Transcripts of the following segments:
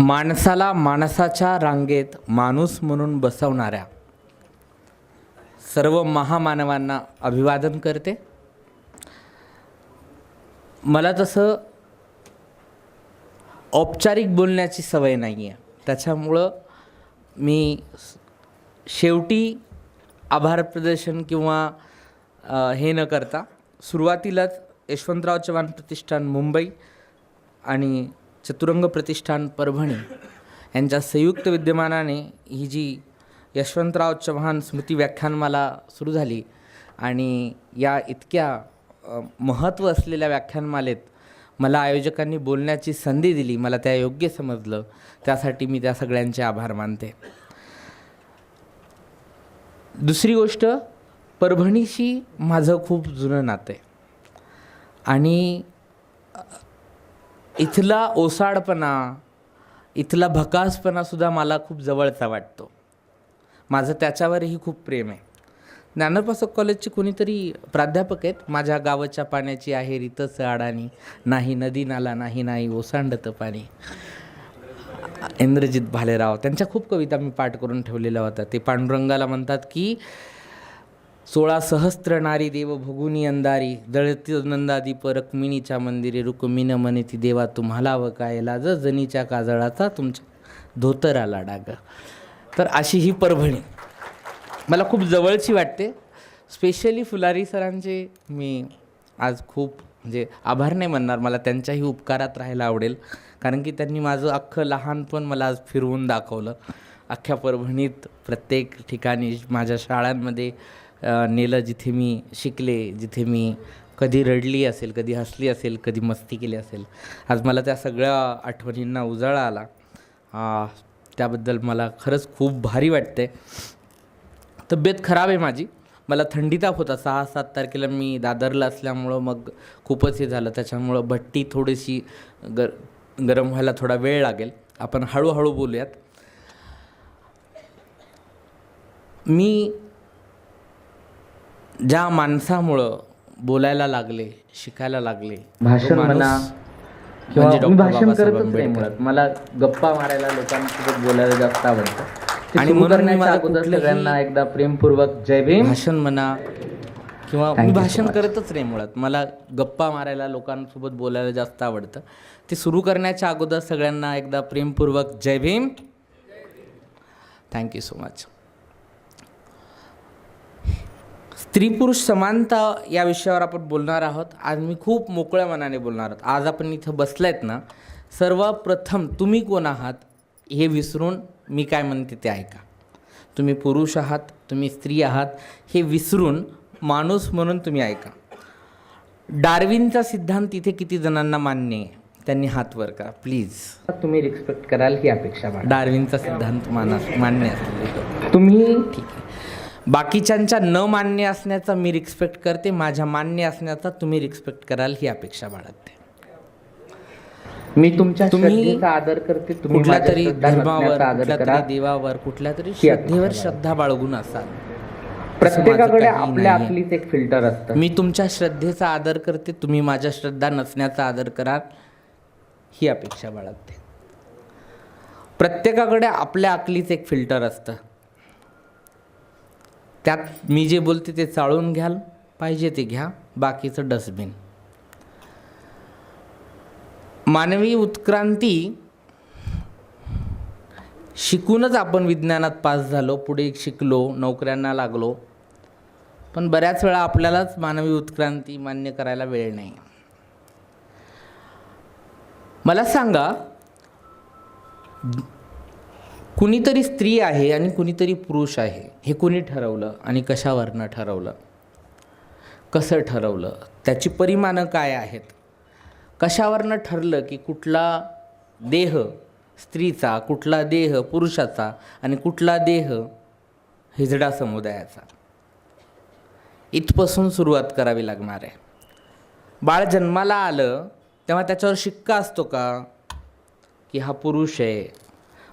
माणसाला माणसाच्या रांगेत माणूस म्हणून बसवणाऱ्या सर्व महामानवांना अभिवादन करते. मला तसं औपचारिक बोलण्याची सवय नाही आहे त्याच्यामुळं मी शेवटी आभार प्रदर्शन किंवा हे न करता सुरुवातीलाच यशवंतराव चव्हाण प्रतिष्ठान मुंबई आणि चतुरंग प्रतिष्ठान परभणी यांच्या संयुक्त विद्यमानाने ही जी यशवंतराव चव्हाण स्मृती व्याख्यानमाला सुरू झाली आणि या इतक्या महत्त्व असलेल्या व्याख्यानमालेत मला आयोजकांनी बोलण्याची संधी दिली मला त्या योग्य समजलं. त्यासाठी मी त्या सगळ्यांचे आभार मानते. दुसरी गोष्ट परभणीशी माझं खूप जुनं नातं आहे. आणि इथला ओसाडपणा इथला भकासपणासुद्धा मला खूप जवळचा वाटतो. माझं त्याच्यावरही खूप प्रेम आहे. ज्ञानोपासक कॉलेजचे कोणीतरी प्राध्यापक आहेत? माझ्या गावाच्या पाण्याची आहे रितच अडाणी. नाही नदी नाला नाही नाही ओसांडतं पाणी. इंद्रजित भालेराव त्यांच्या खूप कविता मी पाठ करून ठेवलेल्या होत्या. ते पांडुरंगाला म्हणतात की सोळा सहस्त्र नारी देव भोगुनी अंधारी दळती नंदादीप रक्मिणीच्या मंदिरे रुक्मिण ती देवा तुम्हाला व काय लाज जनीच्या काजळाचा तुमच्या धोतराला डाग. तर अशी ही परभणी. मला खूप जवळची वाटते. स्पेशली फुलारी सरांचे मी आज खूप म्हणजे आभार नाही म्हणणार मला त्यांच्याही उपकारात राहायला आवडेल. कारण की त्यांनी माझं अख्खं लहानपण मला आज फिरवून दाखवलं. अख्ख्या परभणीत प्रत्येक ठिकाणी माझ्या शाळांमध्ये नेलं जिथे मी शिकले जिथे मी कधी रडली असेल कधी हसली असेल कधी मस्ती केली असेल. आज मला त्या सगळ्या आठवणींना उजाळा आला. त्याबद्दल मला खरंच खूप भारी वाटते तब्येत खराब आहे माझी. मला थंडी ताप होता. सहा सात तारखेला मी दादरला असल्यामुळं मग खूपच हे झालं. त्याच्यामुळं भट्टी थोडीशी गर गरम व्हायला थोडा वेळ लागेल. आपण हळूहळू बोलूयात. मी ज्या माणसामुळं बोलायला लागले शिकायला लागले भाषण म्हणा म्हणजे किंवा मी डॉक्टर भाषण करतच नाही. मुळात. मला गप्पा मारायला लोकांसोबत बोलायला जास्त आवडतं. आणि मी करण्याच्या अगोदर सगळ्यांना एकदा प्रेमपूर्वक जय भीम. भाषण म्हणा किंवा मी भाषण. करतच नाही मुळात. मला गप्पा मारायला लोकांसोबत बोलायला जास्त आवडतं. ते सुरू करण्याच्या अगोदर सगळ्यांना एकदा प्रेमपूर्वक जय Bhim. Thank you so much स्त्री पुरुष समानता या विषयावर आपण बोलणार आहोत. आज मी खूप मोकळ्या मनाने बोलणार आहोत. आज आपण इथं बसलायत ना सर्वप्रथम तुम्ही कोण आहात हे विसरून मी काय म्हणते ते ऐका. तुम्ही पुरुष आहात तुम्ही स्त्री आहात हे विसरून माणूस म्हणून तुम्ही ऐका. डार्विनचा सिद्धांत इथे किती जणांना मान्य आहे? त्यांनी हात वर करा प्लीज. तुम्ही रिस्पेक्ट कराल ही अपेक्षा. डार्विनचा सिद्धांत माना मान्य असेल तुम्ही ठीक आहे. बाकीच्यांच्या न मान्य असण्याचा मी रिस्पेक्ट करते माझ्या मान्य असण्याचा तुम्ही रिस्पेक्ट कराल ही अपेक्षा बाळगते. मी तुमच्या तुम्ही आदर करते तुम्ही कुठल्या तरी धर्मावर कुठल्या तरी देवावर कुठल्या तरी श्रद्धेवर. श्रद्धा बाळगून असाल. प्रत्येकाकडे आपल्या. आपलीच एक फिल्टर असतं. मी तुमच्या श्रद्धेचा आदर करते तुम्ही माझ्या श्रद्धा नसण्याचा आदर कराल ही अपेक्षा बाळगते. प्रत्येकाकडे आपल्या अकलीच एक फिल्टर असतं. त्यात मी जे बोलते ते चाळून घ्याल पाहिजे ते घ्या बाकीचं डस्टबिन. मानवी उत्क्रांती शिकूनच आपण विज्ञानात पास झालो पुढे शिकलो नोकऱ्यांना लागलो. पण बऱ्याच वेळा आपल्यालाच मानवी उत्क्रांती मान्य करायला वेळ नाही. मला सांगा कुणीतरी स्त्री आहे आणि कुणीतरी पुरुष आहे. हे कुणी ठरवलं आणि कशावरनं ठरवलं? कसं ठरवलं? त्याची परिमाणं काय आहेत? कशावरनं ठरलं की कुठला देह स्त्रीचा कुठला देह पुरुषाचा आणि कुठला देह हिजडा समुदायाचा? इथपासून सुरुवात करावी लागणार आहे. बाळ जन्माला आलं तेव्हा त्याच्यावर शिक्का असतो का? की हा पुरुष आहे.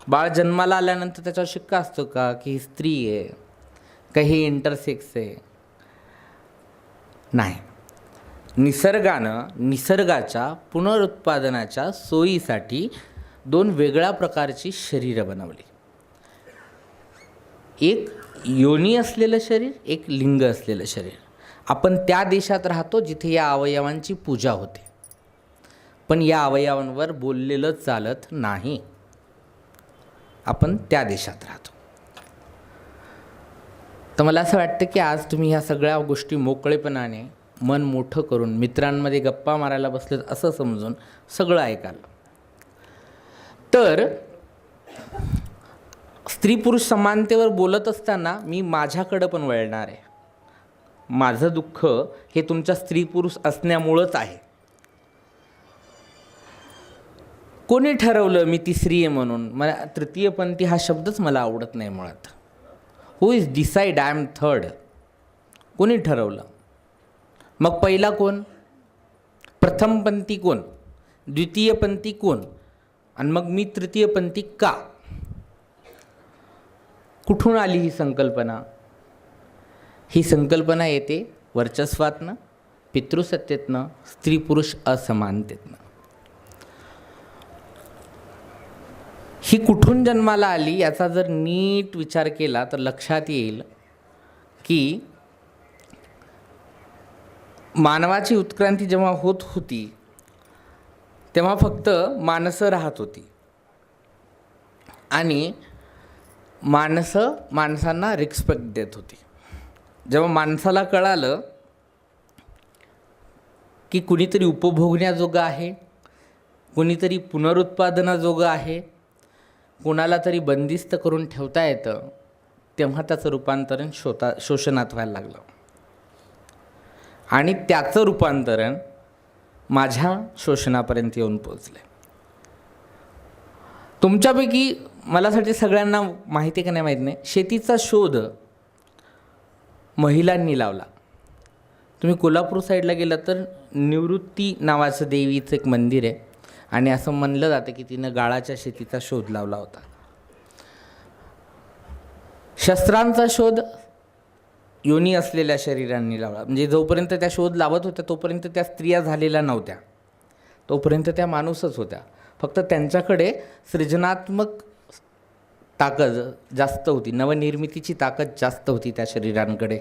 बाळ जन्माला आल्यानंतर त्याच्यावर शिक्का असतो का? की ही स्त्री आहे का ही इंटरसेक्स आहे? नाही. निसर्गानं निसर्गाच्या पुनरुत्पादनाच्या सोयीसाठी दोन वेगळ्या प्रकारची शरीरं बनवली. एक योनी असलेलं शरीर एक लिंग असलेलं शरीर. आपण त्या देशात राहतो जिथे या अवयवांची पूजा होते. पण या अवयवांवर बोललेलं चालत नाही. आपण त्या देशात राहतो. तर मला असं वाटतं की आज तुम्ही ह्या सगळ्या गोष्टी मोकळेपणाने मन मोठं करून मित्रांमध्ये गप्पा मारायला बसलेत असं समजून सगळं ऐकाल. तर स्त्री पुरुष समानतेवर बोलत असताना मी माझ्याकडं पण वळणार आहे. माझं दुःख हे तुमच्या स्त्री पुरुष असण्यामुळंच आहे. कोणी ठरवलं मी तिसरी आहे म्हणून? मला तृतीयपंथी हा शब्दच मला आवडत नाही मुळात. Who is decide I am third कोणी ठरवलं? मग पहिला कोण? प्रथमपंथी कोण? द्वितीयपंथी कोण? आणि मग मी तृतीयपंथी का? कुठून आली ही संकल्पना? ही संकल्पना येते वर्चस्वातनं पितृसत्तेतनं स्त्री पुरुष असमानतेतनं. ही कुठून जन्माला आली याचा जर नीट विचार केला तर लक्षात येईल की मानवाची उत्क्रांती जेव्हा होत होती तेव्हा फक्त माणसं राहत होती. आणि माणसं माणसांना रिस्पेक्ट देत होती. जेव्हा माणसाला कळालं की कुणीतरी उपभोगण्याजोगं आहे कुणीतरी पुनरुत्पादनाजोगं आहे कोणाला तरी बंदिस्त करून ठेवता येतं तेव्हा त्याचं रूपांतरण शोता शोषणात व्हायला लागलं. आणि त्याचं रूपांतरण माझ्या शोषणापर्यंत येऊन पोचले तुमच्यापैकी मलासाठी सगळ्यांना माहिती आहे का नाही माहीत नाही शेतीचा शोध महिलांनी लावला. तुम्ही कोल्हापूर साईडला गेला तर निवृत्ती नावाचं देवीचं एक मंदिर आहे. आणि असं म्हणलं जातं की तिनं गाळाच्या शेतीचा शोध लावला होता. शस्त्रांचा शोध योनी असलेल्या शरीरांनी लावला. म्हणजे जोपर्यंत त्या शोध लावत होत्या तोपर्यंत त्या स्त्रिया झालेल्या नव्हत्या. तोपर्यंत त्या माणूसच होत्या. फक्त त्यांच्याकडे सृजनात्मक ताकद जास्त होती. नवनिर्मितीची ताकद जास्त होती त्या शरीरांकडे.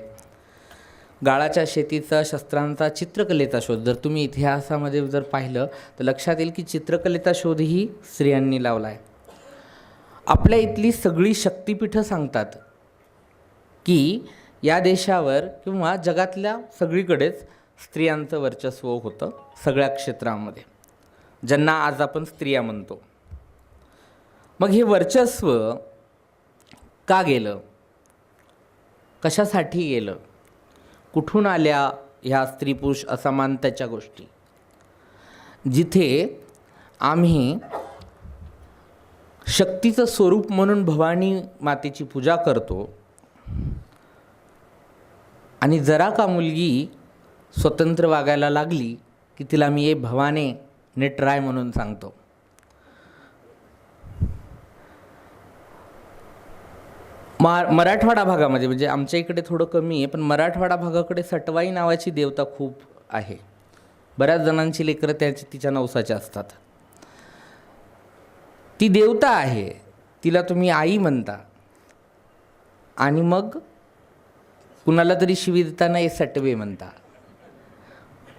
गाळाच्या शेतीचा शस्त्रांचा चित्रकलेचा शोध. जर तुम्ही इतिहासामध्ये जर पाहिलं तर लक्षात येईल की चित्रकलेचा शोधही स्त्रियांनी लावला आहे आपल्या इथली सगळी शक्तिपीठं सांगतात की या देशावर किंवा जगातल्या सगळीकडेच स्त्रियांचं वर्चस्व होतं सगळ्या क्षेत्रामध्ये. ज्यांना आज आपण स्त्रिया म्हणतो. मग हे वर्चस्व का गेलं? कशासाठी गेलं? कुठून आल्या ह्या स्त्री पुरुष असमानतेच्या गोष्टी? जिथे आम्ही शक्तीचं स्वरूप म्हणून भवानी मातेची पूजा करतो आणि जरा का मुलगी स्वतंत्र वागायला लागली की तिला मी ए भवाने नेट ट्राय म्हणून सांगतो. मा मराठवाडा भागामध्ये म्हणजे आमच्या इकडे थोडं कमी आहे पण मराठवाडा भागाकडे सटवाई नावाची देवता खूप आहे. बऱ्याच जणांची लेकरं त्याची तिच्या नवसाच्या असतात. ती देवता आहे. तिला तुम्ही आई म्हणता. आणि मग कुणाला तरी शिवी देताना हे सटवे म्हणता.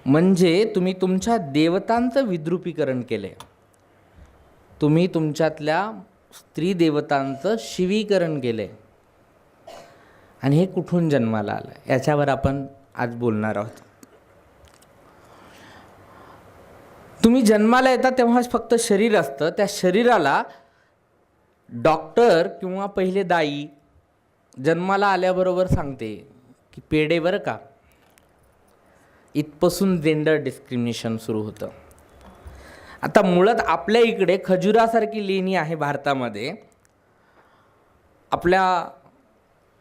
म्हणजे तुम्ही तुमच्या देवतांचं विद्रुपीकरण केलं आहे तुम्ही तुमच्यातल्या स्त्री देवतांचं शिवीकरण केलं आहे आणि हे कुठून जन्माला आलं? याच्यावर आपण आज बोलणार आहोत. तुम्ही जन्माला येता तेव्हाच फक्त शरीर असतं. त्या शरीराला डॉक्टर किंवा पहिले दाई जन्माला आल्याबरोबर सांगते की पेढे बरं का. इथपासून जेंडर डिस्क्रिमिनेशन सुरू होतं. आता मुळात आपल्या इकडे खजुरासारखी लेणी आहे भारतामध्ये. आपल्या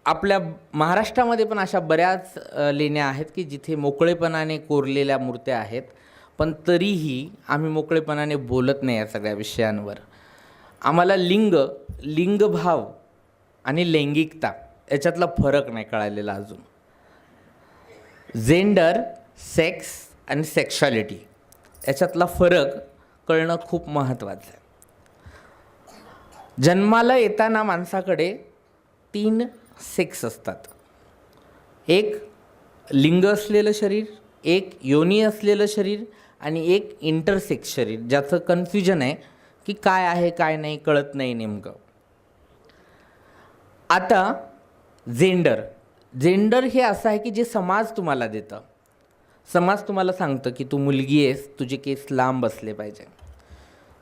आपल्या महाराष्ट्रामध्ये पण अशा बऱ्याच लेण्या आहेत की जिथे मोकळेपणाने कोरलेल्या मूर्त्या आहेत. पण तरीही आम्ही मोकळेपणाने बोलत नाही या सगळ्या विषयांवर. आम्हाला लिंग लिंगभाव आणि लैंगिकता याच्यातला फरक नाही कळालेला अजून. जेंडर सेक्स आणि सेक्शुअलिटी याच्यातला फरक कळणं खूप महत्त्वाचं आहे. जन्माला येताना माणसाकडे तीन सेक्स असतात. एक लिंग असलेलं शरीर एक योनी असलेलं शरीर आणि एक इंटरसेक्स शरीर. ज्याचं कन्फ्युजन आहे की काय आहे काय नाही कळत नाही नेमकं. आता जेंडर जेंडर हे असं आहे की जे समाज तुम्हाला देतं. समाज तुम्हाला सांगतं की तू मुलगी आहेस तुझे केस लांब असले पाहिजे.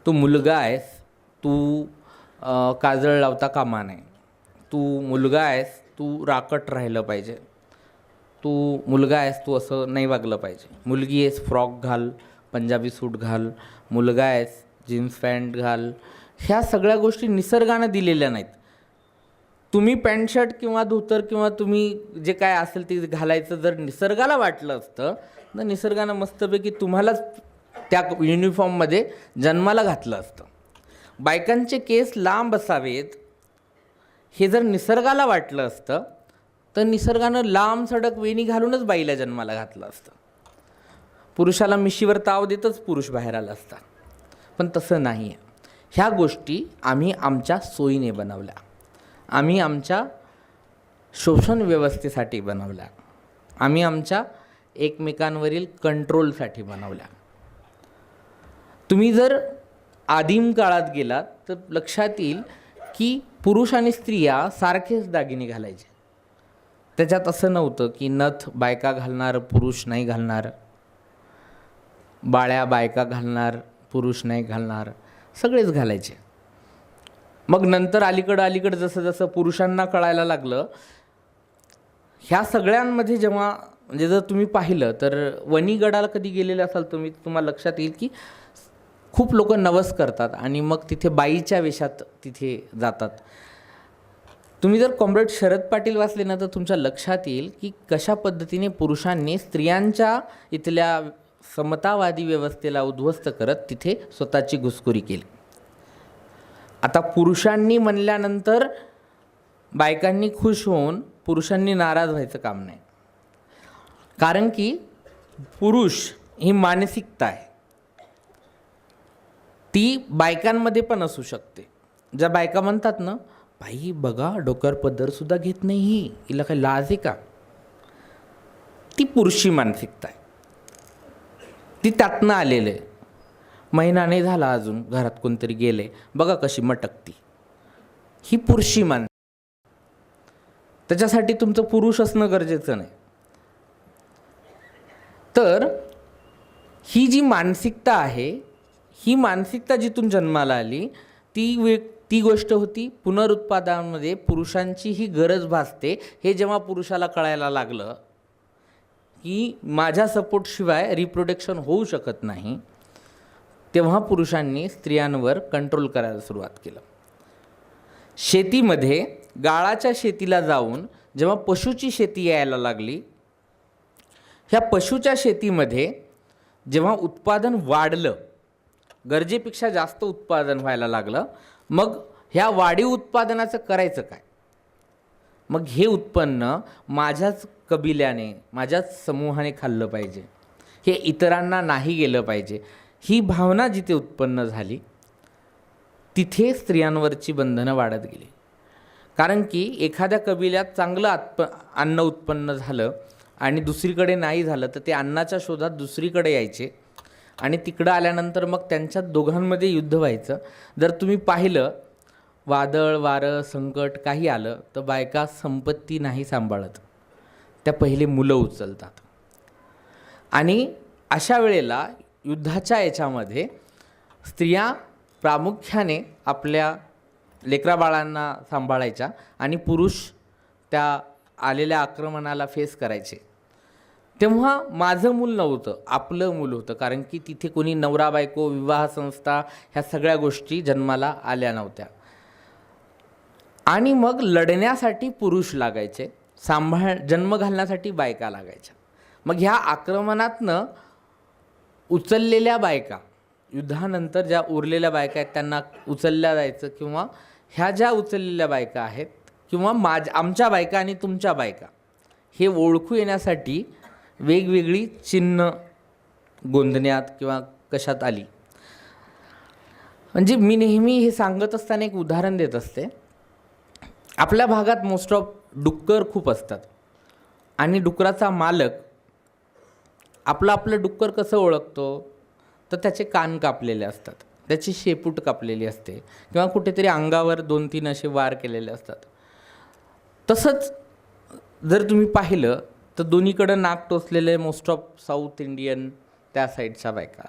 तू मुलगा आहेस तू काजळ लावता कामा नये. तू मुलगा आहेस तू राकट राहिलं पाहिजे. तू मुलगा आहेस तू असं नाही वागलं पाहिजे. मुलगी आहेस फ्रॉक घाल पंजाबी सूट घाल मुलगा आहेस जीन्स पॅन्ट घाल. ह्या सगळ्या गोष्टी निसर्गानं दिलेल्या नाहीत. तुम्ही पॅन्ट शर्ट किंवा धोतर किंवा तुम्ही जे काय असेल ते घालायचं जर निसर्गाला वाटलं असतं तर निसर्गानं मस्तपैकी तुम्हालाच त्या युनिफॉर्ममध्ये जन्माला घातलं असतं. बायकांचे केस लांब असावेत हे जर निसर्गाला वाटलं असतं तर निसर्गानं लांब सडक वेणी घालूनच बाईला जन्माला घातलं असतं. पुरुषाला मिशीवर ताव देतच पुरुष बाहेर आला असता. पण तसं नाही आहे ह्या गोष्टी आम्ही आमच्या सोयीने बनवल्या. आम्ही आमच्या शोषण व्यवस्थेसाठी बनवल्या. आम्ही आमच्या एकमेकांवरील कंट्रोलसाठी बनवल्या. तुम्ही जर आदिम काळात गेलात तर लक्षात येईल की पुरुष आणि स्त्रिया सारखेच दागिने घालायचे. त्याच्यात असं नव्हतं की नथ बायका घालणार पुरुष नाही घालणार. बाळ्या बायका घालणार पुरुष नाही घालणार. सगळेच घालायचे. मग नंतर अलीकडं अलीकडं जसं जसं पुरुषांना कळायला लागलं ह्या सगळ्यांमध्ये जेव्हा म्हणजे जर तुम्ही पाहिलं तर वणीगडाला कधी गेलेले असाल तुम्ही तुम्हाला लक्षात येईल की खूप लोक नवस करतात आणि मग तिथे बाईच्या वेशात तिथे जातात. तुम्ही जर कॉम्रेड शरद पाटील वाचले ना तर तुमच्या लक्षात येईल की कशा पद्धतीने पुरुषांनी स्त्रियांच्या इथल्या समतावादी व्यवस्थेला उद्ध्वस्त करत तिथे स्वतःची घुसखोरी केली. आता पुरुषांनी म्हणल्यानंतर बायकांनी खुश होऊन पुरुषांनी नाराज व्हायचं काम नाही. कारण की पुरुष ही मानसिकता आहे. ती बायकांमध्ये पण असू शकते. ज्या बायका म्हणतात ना बाई बघा डोक्यावर पदरसुद्धा घेत नाही ही हिला काही लाज आहे का? ती पुरुषी मानसिकता आहे. ती त्यातनं आलेलं आहे. महिना नाही झाला अजून घरात कोणतरी गेले. बघा कशी मटकती. ही पुरुषी मान त्याच्यासाठी तुमचं पुरुष असणं गरजेचं नाही. तर ही जी मानसिकता आहे ही मानसिकता जिथून जन्माला आली ती वे ती गोष्ट होती पुनरुत्पादनामध्ये पुरुषांची ही गरज भासते. हे जेव्हा पुरुषाला कळायला लागलं की माझ्या सपोर्टशिवाय रिप्रोडक्शन होऊ शकत नाही तेव्हा पुरुषांनी स्त्रियांवर कंट्रोल करायला सुरुवात केलं. शेतीमध्ये गाळाच्या शेतीला जाऊन जेव्हा पशुची शेती यायला लागली ह्या पशुच्या शेतीमध्ये जेव्हा उत्पादन वाढलं गरजेपेक्षा जास्त उत्पादन व्हायला लागलं. मग ह्या वाढीव उत्पादनाचं करायचं काय? मग हे उत्पन्न माझ्याच कबिल्याने माझ्याच समूहाने खाल्लं पाहिजे. हे इतरांना नाही गेलं पाहिजे. ही भावना जिथे उत्पन्न झाली तिथे स्त्रियांवरची बंधनं वाढत गेली. कारण की एखाद्या कबिल्यात चांगलं आत्प अन्न उत्पन्न झालं आणि दुसरीकडे नाही झालं तर ते अन्नाच्या शोधात दुसरीकडे यायचे. आणि तिकडं आल्यानंतर मग त्यांच्यात दोघांमध्ये युद्ध व्हायचं. जर तुम्ही पाहिलं वादळ वारं संकट काही आलं तर बायका संपत्ती नाही सांभाळत. त्या पहिले मुलं उचलतात. आणि अशा वेळेला युद्धाच्या याच्यामध्ये स्त्रिया प्रामुख्याने आपल्या लेकराबाळांना सांभाळायच्या आणि पुरुष त्या आलेल्या आक्रमणाला फेस करायचे. तेव्हा माझं मूल नव्हतं आपलं मूल होतं. कारण की तिथे कोणी नवरा बायको विवाह संस्था ह्या सगळ्या गोष्टी जन्माला आल्या नव्हत्या. आणि मग लढण्यासाठी पुरुष लागायचे सांभाळ जन्म घालण्यासाठी बायका लागायच्या. मग ह्या आक्रमणातनं उचललेल्या बायका युद्धानंतर ज्या उरलेल्या बायका आहेत त्यांना उचलल्या जायचं किंवा ह्या ज्या उचललेल्या बायका आहेत किंवा माझ आमच्या बायका आणि तुमच्या बायका हे ओळखू येण्यासाठी वेगवेगळी चिन्ह गोंधण्यात किंवा कशात आली? म्हणजे मी नेहमी हे सांगत असताना एक उदाहरण देत असते. आपल्या भागात मोस्ट ऑफ डुक्कर खूप असतात. आणि डुकराचा मालक आपलं आपलं डुक्कर कसं ओळखतो? तर त्याचे कान कापलेले असतात. त्याची शेपूट कापलेली असते. किंवा कुठेतरी अंगावर दोन तीन असे वार केलेले असतात. तसंच जर तुम्ही पाहिलं तर दोन्हीकडं नाक टोचलेले मोस्ट ऑफ साऊथ इंडियन त्या साईडच्या बायका.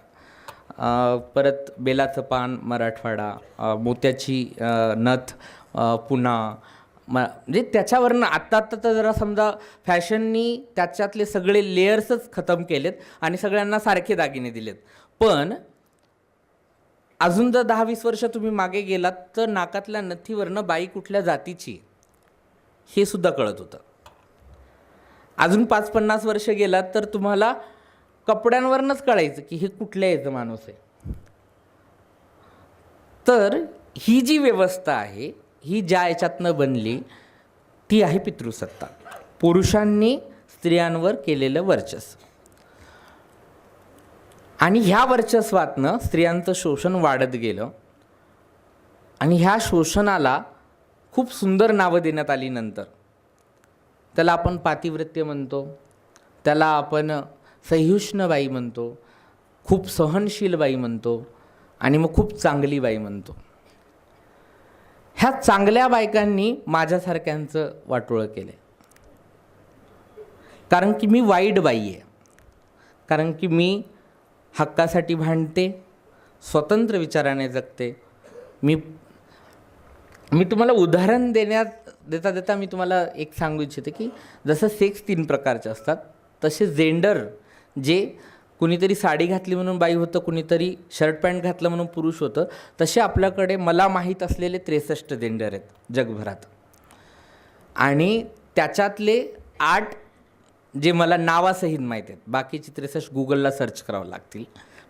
परत बेलाचं पान मराठवाडा मोत्याची नथ पुन्हा पुणा म म्हणजे त्याच्यावरनं आत्ता आत्ता तर जरा समजा फॅशननी त्याच्यातले सगळे लेयर्सच खतम केलेत आणि सगळ्यांना सारखे दागिने दिलेत. पण अजून जर दहा वीस वर्ष तुम्ही मागे गेलात तर नाकातल्या नथीवरनं बाई कुठल्या जातीची हे सुद्धा कळत होतं. अजून पाच पन्नास वर्ष गेलात तर तुम्हाला कपड्यांवरनंच कळायचं की हे कुठल्या याचं माणूस आहे. तर ही जी व्यवस्था आहे ही ज्या याच्यातनं बनली ती आहे पितृसत्ता. पुरुषांनी स्त्रियांवर केलेलं वर्चस्व. आणि ह्या वर्चस्वातनं स्त्रियांचं शोषण वाढत गेलं. आणि ह्या शोषणाला खूप सुंदर नावं देण्यात आली नंतर. त्याला आपण पातिव्रत्य म्हणतो. त्याला आपण सहिष्ण बाई म्हणतो. खूप सहनशील बाई म्हणतो आणि मग खूप चांगली बाई म्हणतो. ह्या चांगल्या बायकांनी माझ्यासारख्यांचं वाटोळं केलं कारण की मी वाईट बाई आहे. कारण की मी हक्कासाठी भांडते स्वतंत्र विचाराने जगते. मी मी तुम्हाला उदाहरण देण्यात देता देता मी तुम्हाला एक सांगू इच्छिते की जसं सेक्स तीन प्रकारचे असतात तसे जेंडर जे कुणीतरी साडी घातली म्हणून बाई होतं कुणीतरी शर्ट पॅन्ट घातलं म्हणून पुरुष होतं तसे आपल्याकडे मला माहीत असलेले त्रेसष्ट जेंडर आहेत जगभरात. आणि त्याच्यातले आठ जे मला नावासहित माहीत आहेत बाकीचे त्रेसष्ट गुगलला सर्च करावं लागतील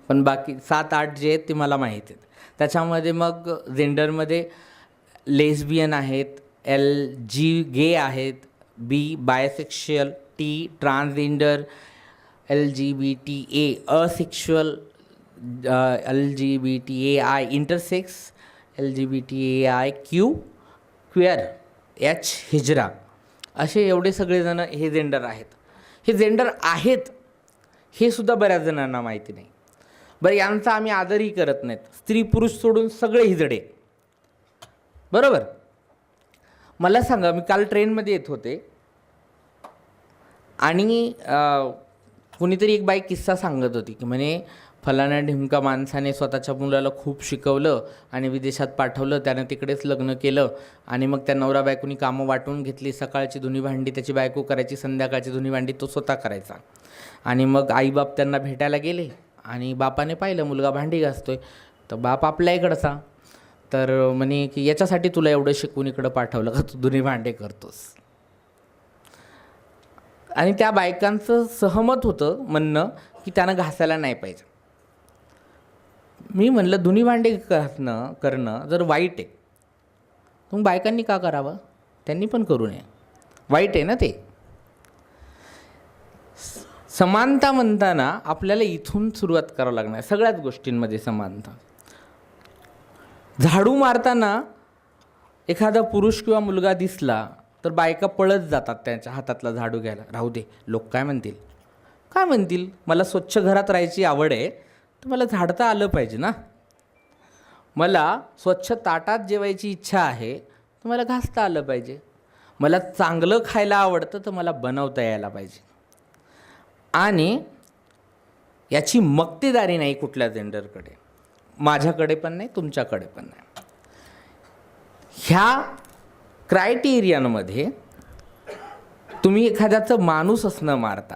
पण बाकी सात आठ जे आहेत ते मला माहीत आहेत. त्याच्यामध्ये मग जेंडरमध्ये लेस्बियन आहेत एल जी गे आहेत B bisexual T transgender L G B T A asexual L G B T A I intersex L G B T A I Q queer H hijra. असे एवढे सगळेजणं हे gender आहेत. हे gender आहेत हे सुद्धा बऱ्याच जणांना माहिती नाही. बरं यांचा आम्ही आदरही करत नाहीत. स्त्री पुरुष सोडून सगळे हिजडे. बरोबर? मला सांगा मी काल ट्रेनमध्ये येत होते. आणि कुणीतरी एक बाई किस्सा सांगत होती की म्हणे फलाना ढिमका माणसाने स्वतःच्या मुलाला खूप शिकवलं आणि विदेशात पाठवलं त्यानं तिकडेच लग्न केलं आणि मग त्या नवरा बायकोनी कामं वाटून घेतली सकाळची धुनी भांडी त्याची बायको करायची संध्याकाळची धुनी भांडी तो स्वतः करायचा. आणि मग आईबाप त्यांना भेटायला गेले आणि बापाने पाहिलं मुलगा भांडी घासतोय. तर बाप आपल्या इकडचा. तर म्हणे की याच्यासाठी तुला एवढं शिकवून इकडं पाठवलं का तू दुनी भांडे करतोस? आणि त्या बायकांचं सहमत होतं म्हणणं की त्यानं घासायला नाही पाहिजे. मी म्हणलं धुनी भांडे घासणं करणं जर वाईट आहे मग बायकांनी का करावं? त्यांनी पण करू नये. वाईट आहे ना ते? समानता म्हणताना आपल्याला इथून सुरुवात करावं लागणार सगळ्याच गोष्टींमध्ये समानता. झाडू मारताना एखादा पुरुष किंवा मुलगा दिसला तर बायका पळत जातात त्यांच्या हातातला झाडू घ्यायला. राहू दे लोक काय म्हणतील? काय म्हणतील? मला स्वच्छ घरात राहायची आवड आहे तर मला झाडता आलं पाहिजे ना. मला स्वच्छ ताटात जेवायची इच्छा आहे तर मला घासता आलं पाहिजे. मला चांगलं खायला आवडतं तर मला बनवता यायला पाहिजे. आणि याची मक्तेदारी नाही कुठल्या जेंडरकडे माझ्याकडे पण नाही तुमच्याकडे पण नाही. ह्या क्रायटेरियनमध्ये तुम्ही एखाद्याचं माणूस असणं मारता.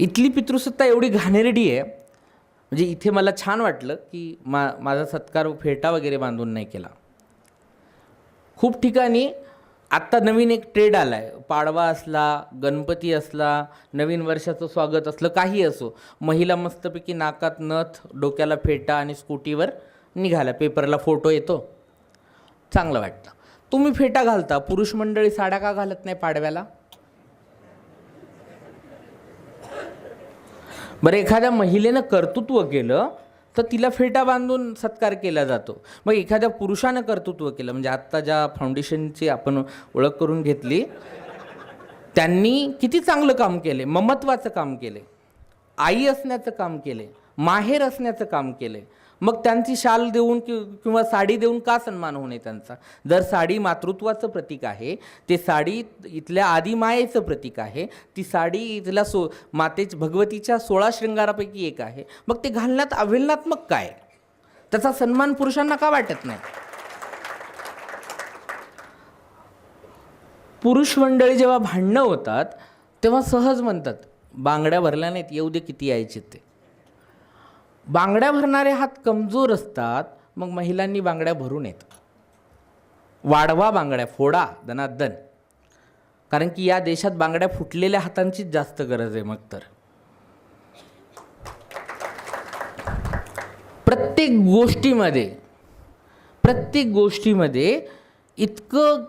इथली पितृसत्ता एवढी घाणेरडी आहे म्हणजे इथे मला छान वाटलं की मा माझा सत्कार फेटा वगैरे बांधून नाही केला. खूप ठिकाणी आत्ता नवीन एक ट्रेड आला आहे पाडवा असला गणपती असला नवीन वर्षाचं स्वागत असलं काही असो महिला मस्तपैकी नाकात नथ डोक्याला फेटा आणि स्कूटीवर निघाला पेपरला फोटो येतो. चांगलं वाटतं. तुम्ही फेटा घालता. पुरुष मंडळी साड्या का घालत नाही पाडव्याला? बरं एखाद्या महिलेनं कर्तृत्व केलं तर तिला फेटा बांधून सत्कार केला जातो. मग एखाद्या पुरुषानं कर्तृत्व केलं म्हणजे आत्ता ज्या फाउंडेशनची आपण ओळख करून घेतली त्यांनी किती चांगलं काम केले? ममत्वाचं काम केले. आई असण्याचं काम केले. माहेर असण्याचं काम केले. मग त्यांची शाल देऊन कि किंवा साडी देऊन का सन्मान होणे त्यांचा? जर साडी मातृत्वाचं प्रतीक आहे ते साडी इथल्या आदिमायेचं प्रतीक आहे ती साडी इथल्या सो मातेच भगवतीच्या सोळा शृंगारापैकी एक आहे मग ते घालण्यात अवहेलनात्मक काय? त्याचा सन्मान पुरुषांना का वाटत नाही? पुरुष मंडळी जेव्हा भांडणं होतात तेव्हा सहज म्हणतात बांगड्या भरल्या नाहीत येऊ दे किती यायचे ते. बांगड्या भरणारे हात कमजोर असतात मग महिलांनी बांगड्या भरून येत वाढवा बांगड्या फोडा दनादन. कारण की या देशात बांगड्या फुटलेल्या हातांचीच जास्त गरज आहे मग तर. प्रत्येक गोष्टीमध्ये प्रत्येक गोष्टीमध्ये इतकं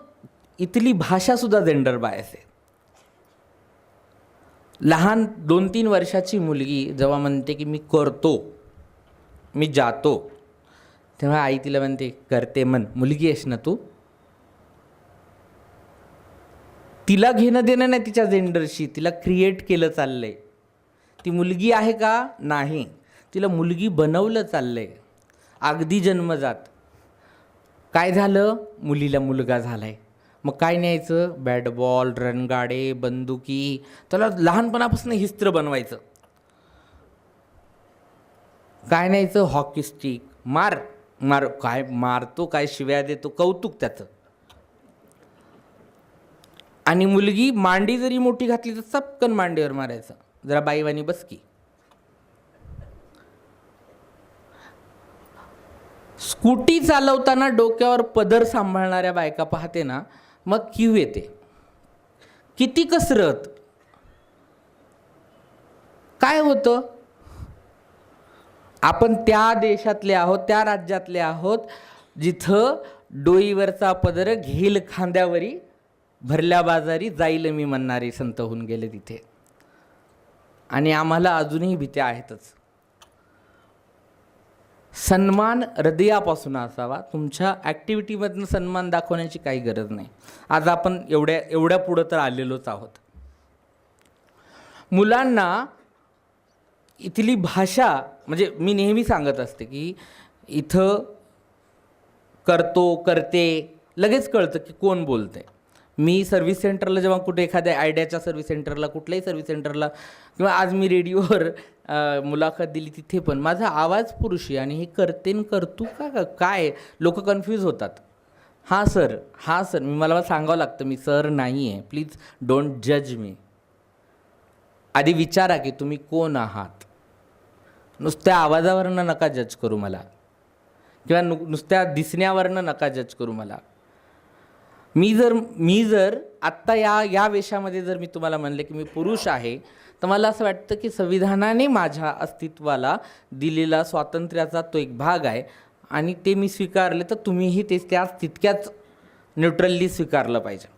इथली भाषासुद्धा जेंडर बायस आहे. लहान दोन तीन वर्षाची मुलगी जेव्हा म्हणते की मी करतो मी जातो. तेव्हा आई तिला म्हणते करते मन मुलगी आहेस ना तू? तिला घेणं देणं नाही तिच्या जेंडरशी तिला क्रिएट केलं चाललंय. ती मुलगी आहे का? नाही. तिला मुलगी बनवलं चाललंय. अगदी जन्मजात. काय झालं? मुलीला मुलगा झालाय. मग काय न्यायचं? बॅट बॉल रणगाडे बंदुकी. त्याला लहानपणापासून हिस्त्र बनवायचं. काय नाहीचं हॉकी स्टिक मार मार काय मारतो काय शिव्या देतो कौतुक त्याचं. आणि मुलगी मांडी जरी मोठी घातली तर चपकन मांडीवर मारायचं. जरा बाईवानी बसकी स्कूटी चालवताना डोक्यावर पदर सांभाळणाऱ्या बायका पाहते ना मग किव येते. किती कसरत. काय होतं? आपण त्या देशातले आहोत त्या राज्यातले आहोत जिथं डोईवरचा पदर घेईल खांद्यावरी भरल्या बाजारी जाईल मी म्हणणारे संत होऊन गेले तिथे. आणि आम्हाला अजूनही भीत्या आहेतच. सन्मान हृदयापासून असावा. तुमच्या ॲक्टिव्हिटीमधनं सन्मान दाखवण्याची काही गरज नाही. आज आपण एवढ्या एवढ्या पुढं तर आलेलोच आहोत. मुलांना इथली भाषा म्हणजे मी नेहमी सांगत असते की इथं करतो करते लगेच कळतं की कोण बोलतंय. मी सर्व्हिस सेंटरला जेव्हा कुठे एखाद्या आयडियाच्या सर्व्हिस सेंटरला कुठल्याही सर्व्हिस सेंटरला किंवा आज मी रेडिओवर मुलाखत दिली तिथे पण माझा आवाज पुरुषी आणि हे करतेन न करतू का- काय? लोक कन्फ्यूज होतात. हां सर हां सर मी मला सांगावं लागतं मी सर नाही आहे प्लीज डोंट जज मी आधी विचारा की तुम्ही कोण आहात? नुसत्या आवाजावरनं नका जज करू मला. किंवा नु नुसत्या दिसण्यावरनं नका जज करू मला. मी जर मी जर आत्ता या या वेशामध्ये जर मी तुम्हाला म्हणले की मी पुरुष आहे तर मला असं वाटतं की संविधानाने माझ्या अस्तित्वाला दिलेला स्वातंत्र्याचा तो एक भाग आहे. आणि ते मी स्वीकारले तर तुम्हीही ते त्याच तितक्याच न्यूट्रली स्वीकारलं पाहिजे.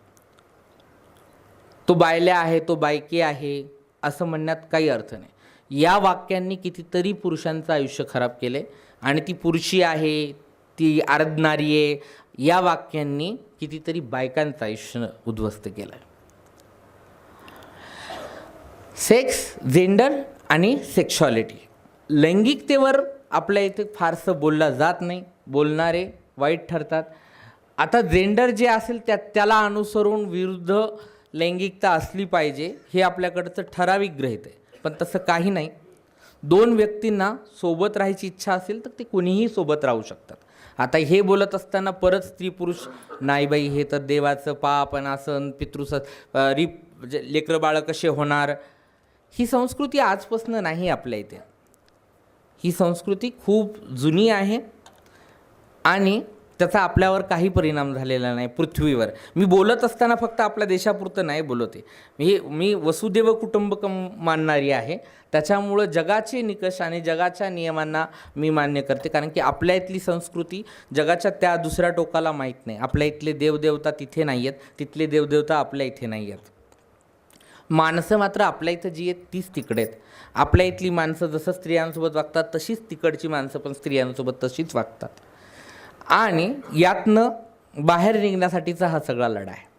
तो बायल्या आहे तो बायके आहे असं म्हणण्यात काही अर्थ नाही. या वाक्यांनी कितीतरी पुरुषांचं आयुष्य खराब केले आणि ती पुरुषी आहे ती आराधणारी आहे या वाक्यांनी कितीतरी बायकांचं आयुष्य उद्ध्वस्त केलं सेक्स जेंडर आणि सेक्शुअलिटी लैंगिकतेवर आपल्या इथे फारसं बोललं जात नाही. बोलणारे वाईट ठरतात. आता जेंडर जे असेल त्या त्याला अनुसरून विरुद्ध लैंगिकता असली पाहिजे हे आपल्याकडचं ठराविक ग्रहित आहे. पण तसं काही नाही. दोन व्यक्तींना सोबत राहायची इच्छा असेल तर ते कोणीही सोबत राहू शकतात. आता हे बोलत असताना परत स्त्री पुरुष नाही बाई हे तर देवाचं पाप आणि पितृस रिप म्हणजे लेकरं बाळं कसे होणार? ही संस्कृती आजपासून नाही आपल्या इथे. ही संस्कृती खूप जुनी आहे आणि त्याचा आपल्यावर काही परिणाम झालेला नाही पृथ्वीवर. मी बोलत असताना फक्त आपल्या देशापुरतं नाही बोलते मी मी वसुदेव कुटुंबकम मानणारी आहे. त्याच्यामुळं जगाचे निकष आणि जगाच्या नियमांना मी मान्य करते. कारण की आपल्या इथली संस्कृती जगाच्या त्या दुसऱ्या टोकाला माहीत नाही. आपल्या इथले देवदेवता तिथे नाही आहेत तिथले देवदेवता आपल्या इथे नाही आहेत माणसं मात्र आपल्या इथं जी आहेत तीच तिकडे आहेत. आपल्या इथली माणसं जसं स्त्रियांसोबत वागतात तशीच तिकडची माणसं पण स्त्रियांसोबत तशीच वागतात. आणि यातनं बाहेर निघण्यासाठीचा हा सगळा लढा आहे.